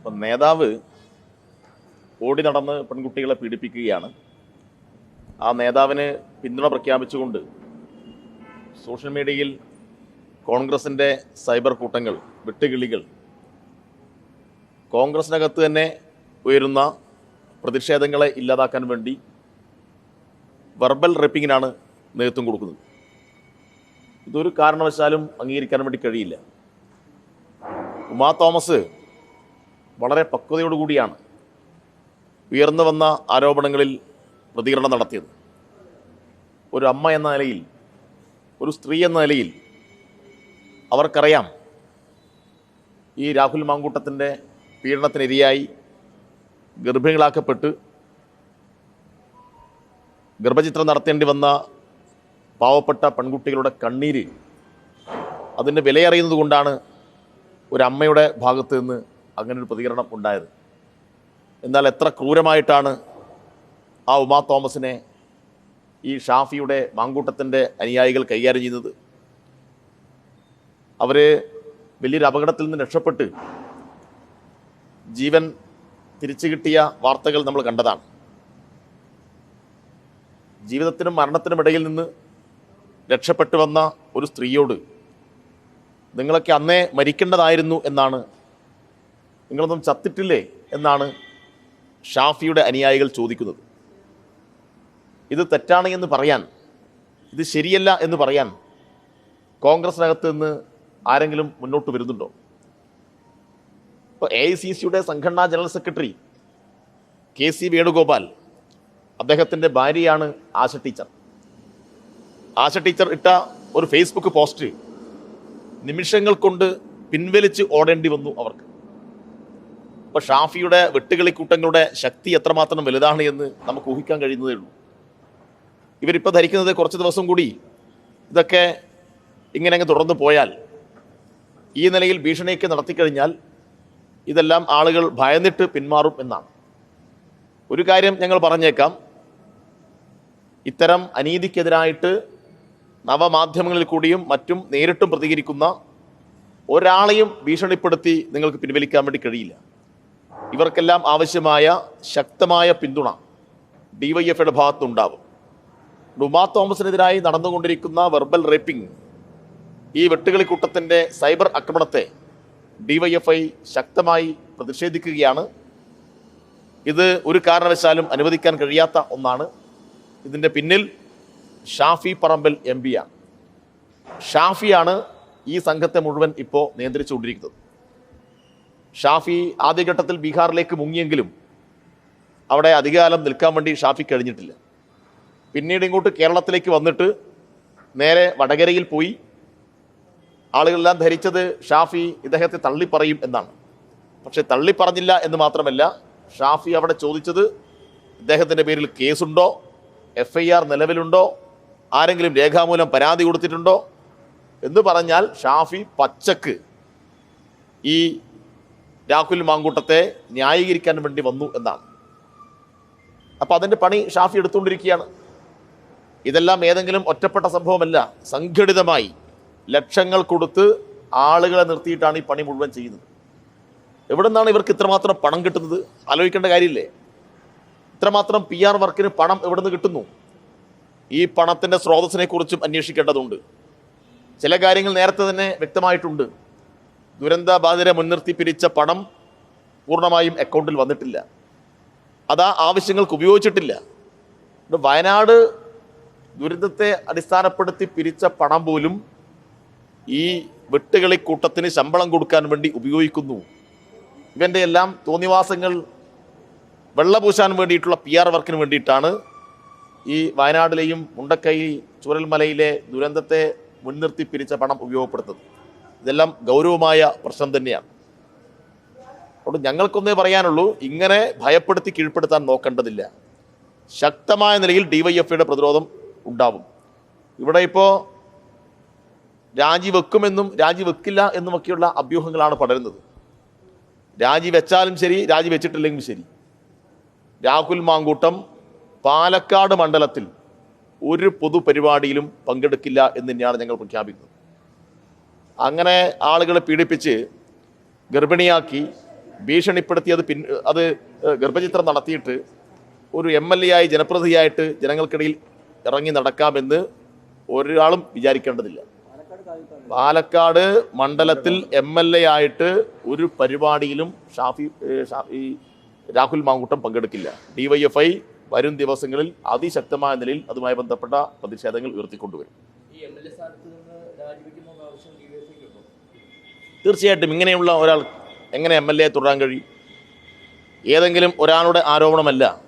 അപ്പം നേതാവ് ഓടി നടന്ന് പെൺകുട്ടികളെ പീഡിപ്പിക്കുകയാണ്. ആ നേതാവിന് പിന്തുണ പ്രഖ്യാപിച്ചുകൊണ്ട് സോഷ്യൽ മീഡിയയിൽ കോൺഗ്രസിന്റെ സൈബർ കൂട്ടങ്ങൾ വെട്ടുകിളികൾ കോൺഗ്രസിനകത്ത് തന്നെ ഉയരുന്ന പ്രതിഷേധങ്ങളെ ഇല്ലാതാക്കാൻ വേണ്ടി വെർബൽ റെപ്പിങ്ങിനാണ് നേതൃത്വം കൊടുക്കുന്നത്. ഇതൊരു കാരണവശാലും അംഗീകരിക്കാൻ വേണ്ടി കഴിയില്ല. ഉമാ തോമസ് വളരെ പക്വതയോടുകൂടിയാണ് ഉയർന്നു വന്ന ആരോപണങ്ങളിൽ പ്രതികരണം നടത്തിയത്. ഒരു അമ്മ എന്ന നിലയിൽ ഒരു സ്ത്രീ എന്ന നിലയിൽ അവർക്കറിയാം ഈ രാഹുൽ മാങ്കൂട്ടത്തിന്റെ പീഡനത്തിനിരയായി ഗർഭിണികളാക്കപ്പെട്ട് ഗർഭചിത്രം നടത്തേണ്ടി വന്ന പാവപ്പെട്ട പെൺകുട്ടികളുടെ കണ്ണീര് അതിന്റെ വിലയറിയുന്നത് കൊണ്ടാണ് ഒരമ്മയുടെ ഭാഗത്ത് നിന്ന് അങ്ങനെ ഒരു പ്രതികരണം ഉണ്ടായത്. എന്നാൽ എത്ര ക്രൂരമായിട്ടാണ് ആ ഉമാ തോമസിനെ ഈ ഷാഫിയുടെ മാങ്കൂട്ടത്തിന്റെ അനുയായികൾ കൈകാര്യം ചെയ്യുന്നത് അവർ വലിയൊരു അപകടത്തിൽ നിന്ന് രക്ഷപ്പെട്ട് ജീവൻ തിരിച്ചു കിട്ടിയ വാർത്തകൾ നമ്മൾ കണ്ടതാണ്. ജീവിതത്തിനും മരണത്തിനും ഇടയിൽ നിന്ന് രക്ഷപ്പെട്ടു വന്ന ഒരു സ്ത്രീയോട് നിങ്ങളൊക്കെ അന്നേ മരിക്കേണ്ടതായിരുന്നു എന്നാണ് നിങ്ങളൊന്നും ചത്തിട്ടില്ലേ എന്നാണ് ഷാഫിയുടെ അനുയായികൾ ചോദിക്കുന്നത്. ഇത് തെറ്റാണ് എന്ന് പറയാൻ ഇത് ശരിയല്ല എന്ന് പറയാൻ കോൺഗ്രസിനകത്ത് നിന്ന് ആരെങ്കിലും മുന്നോട്ട് വരുന്നുണ്ടോ? ഇപ്പോൾ എ ഐ സി സിയുടെ സംഘടനാ general secretary K C Venugopal അദ്ദേഹത്തിന്റെ ഭാര്യയാണ് ആശ ടീച്ചർ. ആശ ടീച്ചർ ഇട്ട ഒരു ഫേസ്ബുക്ക് പോസ്റ്റ് നിമിഷങ്ങൾ കൊണ്ട് പിൻവലിച്ച് ഓടേണ്ടി വന്നു അവർക്ക്. ഇപ്പോൾ ഷാഫിയുടെ വെട്ടുകളിക്കൂട്ടങ്ങളുടെ ശക്തി എത്രമാത്രം വലുതാണ് എന്ന് നമുക്ക് ഊഹിക്കാൻ കഴിയുന്നതേ ഉള്ളൂ. ഇവരിപ്പോൾ ധരിക്കുന്നത് കുറച്ച് ദിവസം കൂടി ഇതൊക്കെ ഇങ്ങനെ അങ്ങ് തുടർന്ന് പോയാൽ ഈ നിലയിൽ ഭീഷണിയൊക്കെ നടത്തിക്കഴിഞ്ഞാൽ ഇതെല്ലാം ആളുകൾ ഭയന്നിട്ട് പിന്മാറും എന്നാണ്. ഒരു കാര്യം ഞങ്ങൾ പറഞ്ഞേക്കാം. ഇത്തരം അനീതിക്കെതിരായിട്ട് നവമാധ്യമങ്ങളിൽ കൂടിയും മറ്റും നേരിട്ടും പ്രതികരിക്കുന്ന ഒരാളെയും ഭീഷണിപ്പെടുത്തി നിങ്ങൾക്ക് പിൻവലിക്കാൻ വേണ്ടി കഴിയില്ല. ഇവർക്കെല്ലാം ആവശ്യമായ ശക്തമായ പിന്തുണ ഡിവൈഎഫ്ഐയുടെ ഭാഗത്തുനിന്നുണ്ടാവും ഡുമാ തോമസിനെതിരായി നടന്നുകൊണ്ടിരിക്കുന്ന വെർബൽ റേപ്പിംഗ് ഈ വെട്ടുകളിക്കൂട്ടത്തിന്റെ സൈബർ ആക്രമണത്തെ ഡിവൈഎഫ്ഐ ശക്തമായി പ്രതിഷേധിക്കുകയാണ്. ഇത് ഒരു കാരണവശാലും അനുവദിക്കാൻ കഴിയാത്ത ഒന്നാണ്. ഇതിന്റെ പിന്നിൽ ഷാഫി പറമ്പൽ എം പിയാണ് ഷാഫിയാണ് ഈ സംഘത്തെ മുഴുവൻ ഇപ്പോൾ നിയന്ത്രിച്ചുകൊണ്ടിരിക്കുന്നത്. ഷാഫി ആദ്യഘട്ടത്തിൽ ബീഹാറിലേക്ക് മുങ്ങിയെങ്കിലും അവിടെ അധികകാലം നിൽക്കാൻ വേണ്ടി ഷാഫി കഴിഞ്ഞിട്ടില്ല. പിന്നീട് ഇങ്ങോട്ട് കേരളത്തിലേക്ക് വന്നിട്ട് നേരെ വടകരയിൽ പോയി. ആളുകളെല്ലാം ധരിച്ചത് ഷാഫി ഇദ്ദേഹത്തെ തള്ളിപ്പറയും എന്നാണ്. പക്ഷെ തള്ളിപ്പറഞ്ഞില്ല എന്ന് മാത്രമല്ല ഷാഫി അവിടെ ചോദിച്ചത് ഇദ്ദേഹത്തിന്റെ പേരിൽ കേസുണ്ടോ? എഫ് ഐ ആർ നിലവിലുണ്ടോ? ആരെങ്കിലും രേഖാമൂലം പരാതി കൊടുത്തിട്ടുണ്ടോ? എന്ന് പറഞ്ഞാൽ ഷാഫി പച്ചക്ക് ഈ രാഹുൽ മാങ്കൂട്ടത്തെ ന്യായീകരിക്കാൻ വേണ്ടി വന്നു എന്നാണ്. അപ്പോൾ അതിന്റെ പണി ഷാഫി എടുത്തുകൊണ്ടിരിക്കുകയാണ്. ഇതെല്ലാം ഏതെങ്കിലും ഒറ്റപ്പെട്ട സംഭവമല്ല. സംഘടിതമായി ലക്ഷങ്ങൾ കൊടുത്ത് ആളുകളെ നിർത്തിയിട്ടാണ് ഈ പണി മുഴുവൻ ചെയ്യുന്നത്. എവിടെ നിന്നാണ് ഇവർക്ക് ഇത്രമാത്രം പണം കിട്ടുന്നത്? ആലോചിക്കേണ്ട കാര്യമില്ലേ? ഇത്രമാത്രം പി ആർ വർക്കിന് പണം എവിടെ നിന്ന് കിട്ടുന്നു? ഈ പണത്തിന്റെ സ്രോതസ്സിനെ കുറിച്ചും അന്വേഷിക്കേണ്ടതുണ്ട്. ചില കാര്യങ്ങൾ നേരത്തെ തന്നെ വ്യക്തമായിട്ടുണ്ട്. ദുരന്ത ബാധിതരെ മുൻനിർത്തി പിരിച്ച പണം പൂർണമായും അക്കൗണ്ടിൽ വന്നിട്ടില്ല. അത് ആ ആവശ്യങ്ങൾക്ക് ഉപയോഗിച്ചിട്ടില്ല. വയനാട് ദുരിതത്തെ അടിസ്ഥാനപ്പെടുത്തി പിരിച്ച പണം പോലും ഈ വെട്ടുകളി കൂട്ടത്തിന് ശമ്പളം കൊടുക്കാൻ വേണ്ടി ഉപയോഗിക്കുന്നു. ഇവന്റെ എല്ലാം തോന്നിവാസങ്ങൾ വെള്ളപൂശാൻ വേണ്ടിയിട്ടുള്ള പി ആർ വർക്കിന് വേണ്ടിയിട്ടാണ് ഈ വയനാട്ടിലെയും മുണ്ടക്കൈ ചുരൽമലയിലെ ദുരന്തത്തെ മുൻനിർത്തി പിരിച്ച പണം ഉപയോഗപ്പെടുത്തുന്നത്. ഇതെല്ലാം ഗൗരവമായ പ്രശ്നം തന്നെയാണ്. അതുകൊണ്ട് ഞങ്ങൾക്കൊന്നേ പറയാനുള്ളൂ ഇങ്ങനെ ഭയപ്പെടുത്തി കീഴ്പ്പെടുത്താൻ നോക്കേണ്ടതില്ല. ശക്തമായ നിലയിൽ ഡിവൈഎഫ്ഐയുടെ പ്രതിരോധം ഉണ്ടാവും. ഇവിടെ ഇപ്പോൾ രാജിവെക്കുമെന്നും രാജിവെക്കില്ല എന്നുമൊക്കെയുള്ള അഭ്യൂഹങ്ങളാണ് പടരുന്നത്. രാജിവെച്ചാലും ശരി രാജിവെച്ചിട്ടില്ലെങ്കിലും ശരി. രാഹുൽ മാങ്കൂട്ടം പാലക്കാട് മണ്ഡലത്തിൽ ഒരു പൊതുപരിപാടിയിലും പങ്കെടുക്കില്ല എന്ന് തന്നെയാണ് ഞങ്ങൾ പ്രഖ്യാപിക്കുന്നത്. അങ്ങനെ ആളുകളെ പീഡിപ്പിച്ച് ഗർഭിണിയാക്കി ഭീഷണിപ്പെടുത്തി അത് പിൻ അത് ഗർഭചിത്രം നടത്തിയിട്ട് ഒരു എം എൽ എ ആയി ജനപ്രതിനിധിയായിട്ട് ജനങ്ങൾക്കിടയിൽ ഇറങ്ങി നടക്കാമെന്ന് ഒരാളും വിചാരിക്കേണ്ടതില്ല. പാലക്കാട് മണ്ഡലത്തിൽ എം എൽ എ ആയിട്ട് ഒരു പരിപാടിയിലും ഷാഫി ഈ രാഹുൽ മാങ്കൂട്ടം പങ്കെടുക്കില്ല. ഡിവൈഎഫ്ഐ വരും ദിവസങ്ങളിൽ അതിശക്തമായ നിലയിൽ അതുമായി ബന്ധപ്പെട്ട പ്രതിഷേധങ്ങൾ ഉയർത്തിക്കൊണ്ടുവരും ഈ എം എൽ എ സ്ഥാനത്ത് നിന്ന് രാജിവെക്കുന്ന ആവശ്യം ഡി വൈ എഫ്ഐക്കുണ്ടോ തീർച്ചയായിട്ടും ഇങ്ങനെയുള്ള ഒരാൾ എങ്ങനെ എം എൽ എ തുടരാൻ കഴിയും? ഏതെങ്കിലും ഒരാളുടെ ആരോപണമല്ല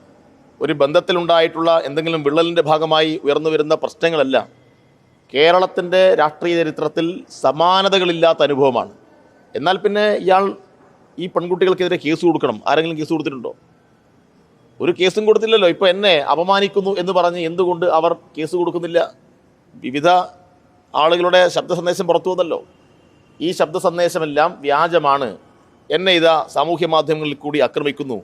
ഒരു ബന്ധത്തിലുണ്ടായിട്ടുള്ള എന്തെങ്കിലും വിള്ളലിന്റെ ഭാഗമായി ഉയർന്നു വരുന്ന പ്രശ്നങ്ങളല്ല. കേരളത്തിന്റെ രാഷ്ട്രീയ ചരിത്രത്തിൽ സമാനതകളില്ലാത്ത അനുഭവമാണ്. എന്നാൽ പിന്നെ ഇയാൾ ഈ പെൺകുട്ടികൾക്കെതിരെ കേസ് കൊടുക്കണം. ആരെങ്കിലും കേസ് കൊടുത്തിട്ടുണ്ടോ? ഒരു കേസും കൊടുത്തില്ലല്ലോ. ഇപ്പോൾ എന്നെ അപമാനിക്കുന്നു എന്ന് പറഞ്ഞ് എന്തുകൊണ്ട് അവർ കേസ് കൊടുക്കുന്നില്ല? വിവിധ ആളുകളുടെ ശബ്ദ സന്ദേശം പുറത്തു വന്നല്ലോ. ഈ ശബ്ദ സന്ദേശമെല്ലാം വ്യാജമാണ്. എന്നെ ഇതാ സാമൂഹ്യ മാധ്യമങ്ങളിൽ കൂടി ആക്രമിക്കുന്നു.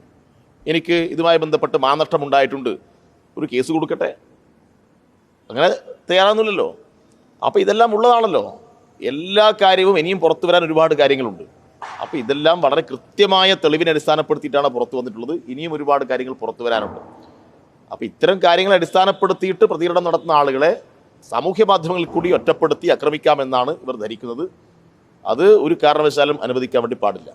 എനിക്ക് ഇതുമായി ബന്ധപ്പെട്ട് മാനഷ്ടം ഉണ്ടായിട്ടുണ്ട് ഒരു കേസ് കൊടുക്കട്ടെ? അങ്ങനെ തയ്യാറാകുന്നില്ലല്ലോ അപ്പോൾ ഇതെല്ലാം ഉള്ളതാണല്ലോ. എല്ലാ കാര്യവും ഇനിയും പുറത്തു വരാൻ ഒരുപാട് കാര്യങ്ങളുണ്ട്. അപ്പോൾ ഇതെല്ലാം വളരെ കൃത്യമായ തെളിവിനെ അടിസ്ഥാനപ്പെടുത്തിയിട്ടാണ് പുറത്തു വന്നിട്ടുള്ളത്. ഇനിയും ഒരുപാട് കാര്യങ്ങൾ പുറത്തു വരാനുണ്ട്. അപ്പോൾ ഇത്തരം കാര്യങ്ങളെ അടിസ്ഥാനപ്പെടുത്തിയിട്ട് പ്രതികരണം നടത്തുന്ന ആളുകളെ സാമൂഹ്യ മാധ്യമങ്ങളിൽ കൂടി ഒറ്റപ്പെടുത്തി ആക്രമിക്കാമെന്നാണ് ഇവർ ധരിക്കുന്നത്. അത് ഒരു കാരണവശാലും അനുവദിക്കാൻ വേണ്ടി പാടില്ല.